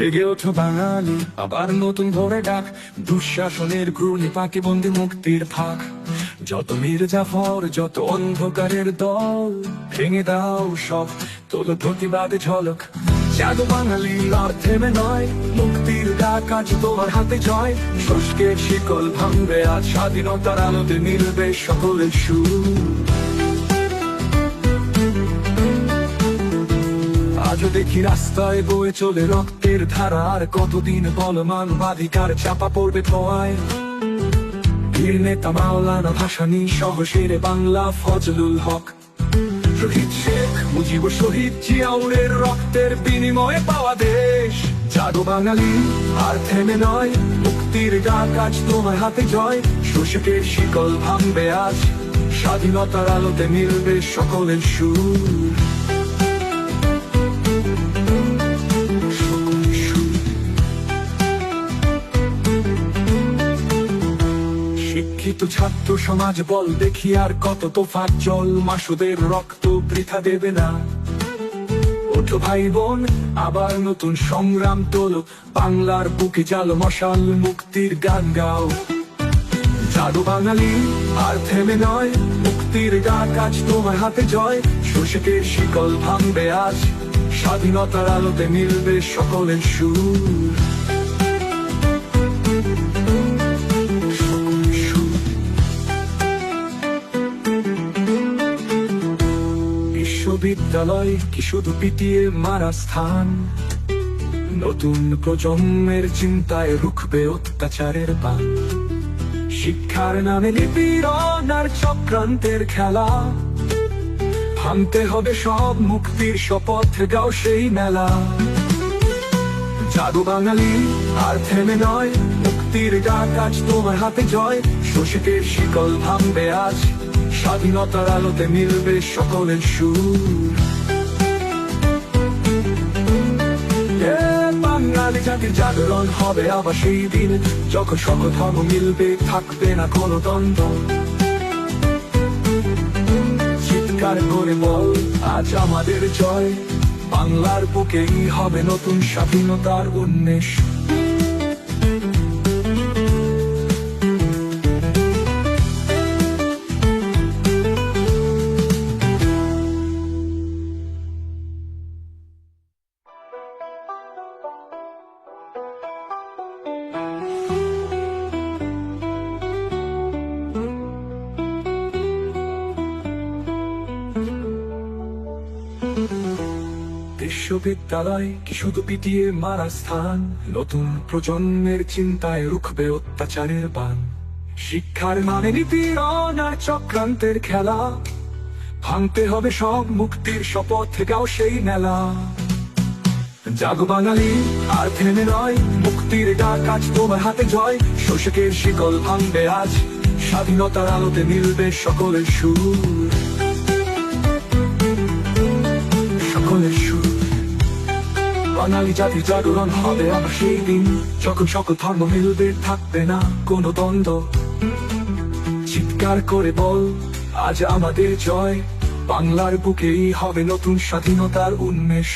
জেগে ওঠো বাঙালি, আবার নতুন ধরে ডাক। দুঃশাসনের ঘূর্ণি পাকে বন্দি মুক্তির ফাঁক। যত মীর জাফর, যত অন্ধকারের দল, ভেঙে দাও সব, তোলো প্রতিবাদে ঝলক। জাদু বাঙালি, আর থেমে নয়, মুক্তির ডাক আজ তোমার হাতে জয়। শুষ্কের শিকল ভাঙবে আজ স্বাধীনতার আলোতে মিলবে সকলের সুর। আজও দেখি রাস্তায় বয়ে চলে রক্তের ধারা আর কতদিন বল মানবাধিকার চাপা পড়বে ধোয়ায় বীর নেতা মাওলানা ভাসানী সহ বাংলা ফজলুল হক। শহীদ শেখ মুজিব শহীদ জিয়াউরের রক্তের বিনিময়ে পাওয়া দেশ। জাদু বাঙালি, আর থেমে নয়, মুক্তির ডাক আজ তোমার হাতে জয়। শোষকের শিকল ভাঙবে আজ, স্বাধীনতার আলোতে মিলবে সকলের সুর। শিক্ষিত ছাত্র সমাজ, বল দেখি আর কত তোফার জল মাসুদের রক্ত বৃথা দেবে না। ওঠো ভাই বোন আবার নতুন সংগ্রাম তোলো। বাংলার বুকে জালো মশাল, মুক্তির গান গাও। জাদু বাঙালি, আর থেমে নয়। মুক্তির ডাক আজ তোমার হাতে জয়। শোষকের শিকল ভাঙবে আজ। স্বাধীনতার আলোতে মিলবে সকলের সুর। বিশ্ববিদ্যালয় কি শুধু পিটিয়ে মারা স্থান? নতুন প্রজন্মের চিন্তায় রুখবে অত্যাচারের বান শিক্ষার নামে নিপীড়ন আর চক্রান্তের খেলা। ভাঙতে হবে সব মুক্তির শপথ, গাও সেই মেলা। জাদু বাঙালি আর থেমে নয় মুক্তির ডাক আজ তোমার হাতে জয়। শোষকের শিকল ভাঙবে আজ, স্বাধীনতার আলোতে মিলবে সকলের সুর। বাঙালি জাতির জাগরণ হবে আবার সেই দিন, যখন সকল ধর্ম মিলবে, থাকবে না কোনো দ্বন্দ্ব। চিৎকার করে বল, আজ আমাদের জয়। বাংলার বুকেই হবে নতুন স্বাধীনতার উন্মেষ। বিশ্ববিদ্যালয় কি শুধু পিটিয়ে মারা স্থান? নতুন প্রজন্মের চিন্তায় রুখবে অত্যাচারের বান। শিক্ষার মানে নিপীড়ন আর চক্রান্তের খেলা। ভাঙতে হবে সব মুক্তির শপথ, গাও সেই মেলা। জাগো বাঙালি, আর থেমে নয়, মুক্তির ডাক আজ তোমার হাতে জয়। শোষকের শিকল ভাঙবে আজ, স্বাধীনতার আলোতে মিলবে সকলের সুর। সকলের সুর। বাঙালি জাতি জাগরণ হবে আবার সেই দিন। যখন সকল ধর্ম মিলবে থাকবে না কোনো দ্বন্দ্ব। চিৎকার করে বল, আজ আমাদের জয়। বাংলার বুকেই হবে নতুন স্বাধীনতার উন্মেষ।